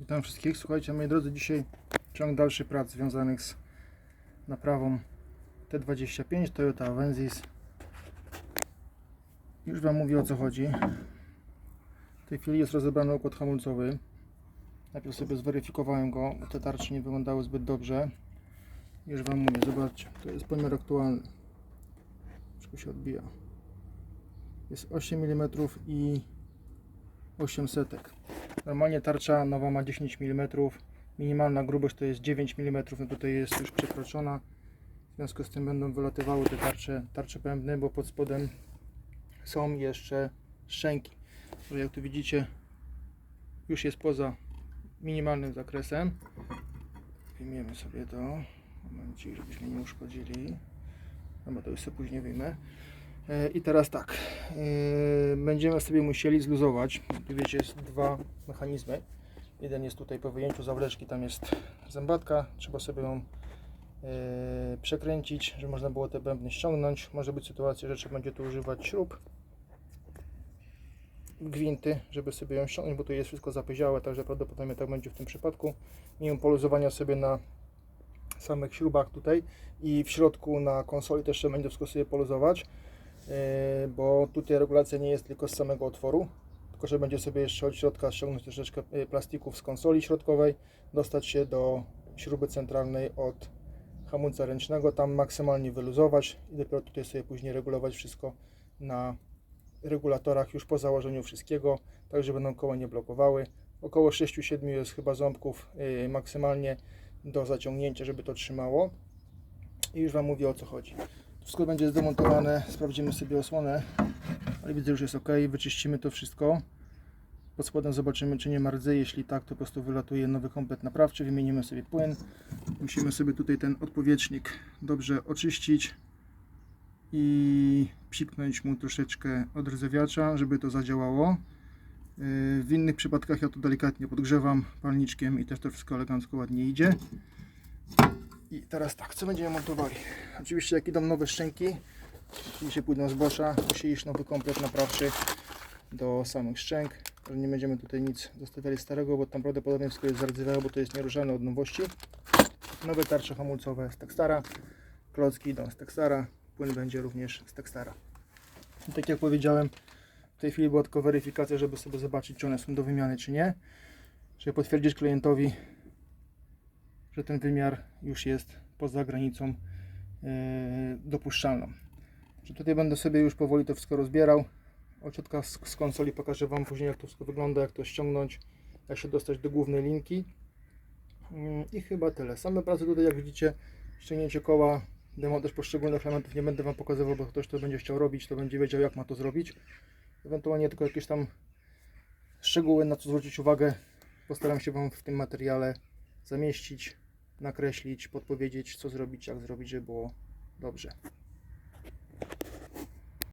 Witam wszystkich. Słuchajcie, moi drodzy, dzisiaj ciąg dalszy prac związanych z naprawą T25 Toyota Avensis. Już Wam mówię o co chodzi. W tej chwili jest rozebrany układ hamulcowy. Najpierw sobie zweryfikowałem go, te tarcze nie wyglądały zbyt dobrze. Już Wam mówię, zobaczcie, to jest pomiar aktualny. Troszkę się odbija. Jest 8 mm i 8 setek. Normalnie tarcza nowa ma 10 mm. Minimalna grubość to jest 9 mm. No tutaj jest już przekroczona. W związku z tym będą wylatywały te tarcze, tarcze pębne, bo pod spodem są jeszcze szczęki. Które jak tu widzicie już jest poza minimalnym zakresem. Wyjmiemy sobie to. Momencik, żebyśmy nie uszkodzili. No bo to już sobie później wyjmę. E, I teraz tak, e, będziemy sobie musieli zluzować. Tu wiecie, jest dwa mechanizmy. Jeden jest tutaj po wyjęciu zawleczki, tam jest zębatka. Trzeba sobie ją e, przekręcić, żeby można było te bębny ściągnąć. Może być sytuacja, że trzeba będzie tu używać śrub, gwinty, żeby sobie ją ściągnąć, bo tu jest wszystko zapyziałe, także prawdopodobnie tak będzie w tym przypadku. Minimum poluzowania sobie na samych śrubach tutaj i w środku na konsoli też trzeba będzie wszystko sobie poluzować. Yy, bo tutaj regulacja nie jest tylko z samego otworu, tylko że będzie sobie jeszcze od środka ściągnąć troszeczkę yy, plastików z konsoli środkowej, dostać się do śruby centralnej od hamulca ręcznego, tam maksymalnie wyluzować i dopiero tutaj sobie później regulować wszystko na regulatorach już po założeniu wszystkiego, tak żeby nam koła nie blokowały. Około 6-7 jest chyba ząbków yy, maksymalnie do zaciągnięcia, żeby to trzymało. I już Wam mówię o co chodzi. Wszystko będzie zdemontowane, sprawdzimy sobie osłonę, ale widzę, już jest ok. Wyczyścimy to wszystko. Pod spodem zobaczymy, czy nie ma rdzy. Jeśli tak, to po prostu wylatuje nowy komplet naprawczy. Wymienimy sobie płyn. Musimy sobie tutaj ten odpowietrznik dobrze oczyścić i psiknąć mu troszeczkę odrdzewiacza, żeby to zadziałało. Yy, W innych przypadkach ja to delikatnie podgrzewam palniczkiem i też to wszystko elegancko ładnie idzie. I teraz tak, co będziemy montowali? Oczywiście jak idą nowe szczęki, dzisiaj pójdą z Boscha, musi iść nowy komplet naprawczy do samych szczęk. Nie będziemy tutaj nic zostawiali starego, bo tam prawdopodobnie wszystko jest zardzewiałe, bo to jest nieruszane od nowości. Nowe tarcze hamulcowe z Textara, klocki idą z Textara, płyn będzie również z Textara. I tak jak powiedziałem, w tej chwili była tylko weryfikacja, żeby sobie zobaczyć, czy one są do wymiany, czy nie. Żeby potwierdzić klientowi, że ten wymiar już jest poza granicą yy, dopuszczalną. Tutaj będę sobie już powoli to wszystko rozbierał. Ociotka z, z konsoli pokażę Wam później jak to wszystko wygląda, jak to ściągnąć, jak się dostać do głównej linki. Yy, I chyba tyle. Same prace tutaj jak widzicie, ściągnięcie koła, demontaż poszczególnych elementów nie będę Wam pokazywał, bo ktoś to będzie chciał robić, to będzie wiedział jak ma to zrobić. Ewentualnie tylko jakieś tam szczegóły na co zwrócić uwagę postaram się Wam w tym materiale zamieścić, nakreślić, podpowiedzieć co zrobić, jak zrobić, żeby było dobrze.